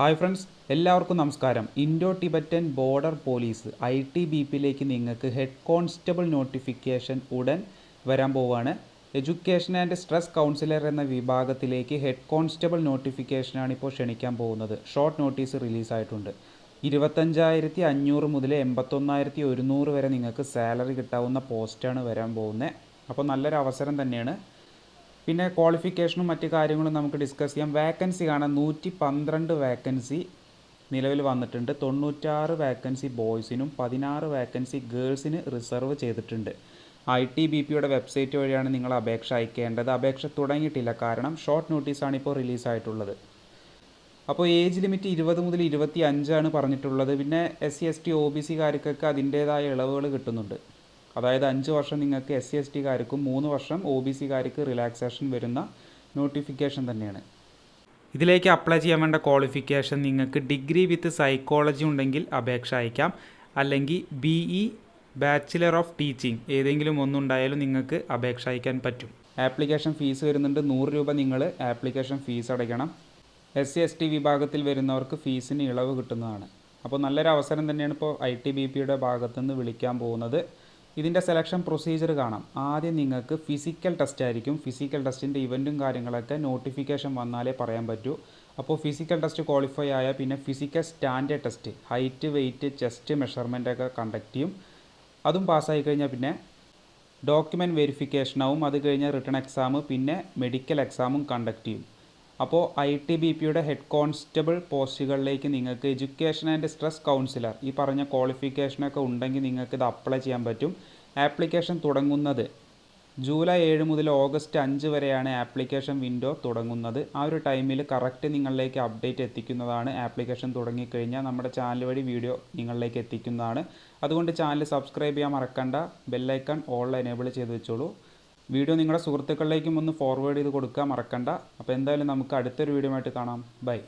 Hi friends എല്ലാവർക്കും നമസ്കാരം. Indo Tibetan border police I T B പിയിലേക്ക് നിങ്ങൾക്ക് ഹെഡ് കോൺസ്റ്റബിൾ നോട്ടിഫിക്കേഷൻ ഉടൻ വരാൻ പോവുകയാണ്. എഡ്യൂക്കേഷൻ ആൻഡ് സ്ട്രെസ് കൗൺസിലർ എന്ന വിഭാഗത്തിലേക്ക് ഹെഡ് കോൺസ്റ്റബിൾ നോട്ടിഫിക്കേഷനാണ് ഇപ്പോൾ ക്ഷണിക്കാൻ പോകുന്നത്. Short notice റിലീസായിട്ടുണ്ട്. ഇരുപത്തഞ്ചായിരത്തി അഞ്ഞൂറ് മുതൽ എൺപത്തൊന്നായിരത്തി ഒരുന്നൂറ് വരെ നിങ്ങൾക്ക് സാലറി കിട്ടാവുന്ന പോസ്റ്റാണ് വരാൻ പോകുന്നത്. അപ്പോൾ നല്ലൊരു അവസരം തന്നെയാണ്. പിന്നെ ക്വാളിഫിക്കേഷനും മറ്റു കാര്യങ്ങളും നമുക്ക് ഡിസ്കസ് ചെയ്യാം. വേക്കൻസി കാണാൻ നൂറ്റി പന്ത്രണ്ട് വേക്കൻസി നിലവിൽ വന്നിട്ടുണ്ട്. തൊണ്ണൂറ്റാറ് വേക്കൻസി ബോയ്സിനും പതിനാറ് വേക്കൻസി ഗേൾസിന് റിസർവ് ചെയ്തിട്ടുണ്ട്. ഐ ടി ബി പിയുടെ വെബ്സൈറ്റ് വഴിയാണ് നിങ്ങൾ അപേക്ഷ അയക്കേണ്ടത്. അപേക്ഷ തുടങ്ങിയിട്ടില്ല. കാരണം ഷോർട്ട് നോട്ടീസാണ് ഇപ്പോൾ റിലീസായിട്ടുള്ളത് അപ്പോൾ ഏജ് ലിമിറ്റ് ഇരുപത് മുതൽ ഇരുപത്തി അഞ്ചാണ് പറഞ്ഞിട്ടുള്ളത്. പിന്നെ S C S T O B സിക്കാർക്കൊക്കെ അതിന്റേതായ ഇളവുകൾ കിട്ടുന്നുണ്ട്. അതായത് അഞ്ച് വർഷം നിങ്ങൾക്ക് എസ് സി എസ് ടിക്കാർക്കും മൂന്ന് വർഷം ഒ ബി സിക്കാർക്ക് റിലാക്സേഷൻ വരുന്ന നോട്ടിഫിക്കേഷൻ തന്നെയാണ്. ഇതിലേക്ക് അപ്ലൈ ചെയ്യാൻ വേണ്ട ക്വാളിഫിക്കേഷൻ നിങ്ങൾക്ക് ഡിഗ്രി വിത്ത് സൈക്കോളജി ഉണ്ടെങ്കിൽ അപേക്ഷ അയക്കാം. അല്ലെങ്കിൽ B E bachelor of teaching ഏതെങ്കിലും ഒന്നുണ്ടായാലും നിങ്ങൾക്ക് അപേക്ഷ അയക്കാൻ പറ്റും. ആപ്ലിക്കേഷൻ ഫീസ് വരുന്നുണ്ട് നൂറ് രൂപ നിങ്ങൾ ആപ്ലിക്കേഷൻ ഫീസ് അടയ്ക്കണം. എസ് സി എസ് ടി വിഭാഗത്തിൽ വരുന്നവർക്ക് ഫീസിന് ഇളവ് കിട്ടുന്നതാണ്. അപ്പോൾ നല്ലൊരു അവസരം തന്നെയാണ് ഇപ്പോൾ ഐ ടി ബി പിയുടെ ഭാഗത്തുനിന്ന് വിളിക്കാൻ പോകുന്നത്. ഇതിന്റെ സെലക്ഷൻ പ്രൊസീജിയർ കാണാം. ആദ്യം നിങ്ങൾക്ക് ഫിസിക്കൽ ടെസ്റ്റ് ആയിരിക്കും. ഫിസിക്കൽ ടെസ്റ്റിന്റെ ഇവന്റും കാര്യങ്ങളൊക്കെ നോട്ടിഫിക്കേഷൻ വന്നാലേ പറയാൻ പറ്റൂ. അപ്പോൾ ഫിസിക്കൽ ടെസ്റ്റ് ക്വാളിഫൈ ആയാൽ പിന്നെ physical standard test height weight chest measurement ഒക്കെ കണ്ടക്ട് ചെയ്യും. അതും പാസ്സായി കഴിഞ്ഞാൽ പിന്നെ ഡോക്യുമെന്റ് വെരിഫിക്കേഷനാവും അത് കഴിഞ്ഞാൽ റിട്ടേൺ എക്സാം പിന്നെ മെഡിക്കൽ എക്സാമും കണ്ടക്ട് ചെയ്യും. അപ്പോൾ ഐ ടി ബി പിയുടെ ഹെഡ് കോൺസ്റ്റബിൾ പോസ്റ്റുകളിലേക്ക് നിങ്ങൾക്ക് എഡ്യൂക്കേഷൻ ആൻഡ് സ്ട്രെസ് കൗൺസിലർ ഈ പറഞ്ഞ ക്വാളിഫിക്കേഷനൊക്കെ ഉണ്ടെങ്കിൽ നിങ്ങൾക്ക് ഇത് അപ്ലൈ ചെയ്യാൻ പറ്റും. ആപ്ലിക്കേഷൻ തുടങ്ങുന്നത് ജൂലൈ ഏഴ് മുതൽ ഓഗസ്റ്റ് അഞ്ച് വരെയാണ് ആപ്ലിക്കേഷൻ വിൻഡോ തുടങ്ങുന്നത്. ആ ഒരു ടൈമിൽ കറക്റ്റ് നിങ്ങളിലേക്ക് അപ്ഡേറ്റ് എത്തിക്കുന്നതാണ് ആപ്ലിക്കേഷൻ തുടങ്ങിക്കഴിഞ്ഞാൽ നമ്മുടെ ചാനൽ വഴി വീഡിയോ നിങ്ങളിലേക്ക് എത്തിക്കുന്നതാണ്. അതുകൊണ്ട് ചാനൽ സബ്സ്ക്രൈബ് ചെയ്യാൻ മറക്കണ്ട. ബെല്ലൈക്കൺ ഓൾ എനേബിൾ ചെയ്ത് വെച്ചോളൂ. വീഡിയോ നിങ്ങളുടെ സുഹൃത്തുക്കളിലേക്കും ഒന്ന് ഫോർവേഡ് ചെയ്ത് കൊടുക്കാൻ മറക്കണ്ട. അപ്പോൾ എന്തായാലും നമുക്ക് അടുത്തൊരു വീഡിയോ ആയിട്ട് കാണാം. ബൈ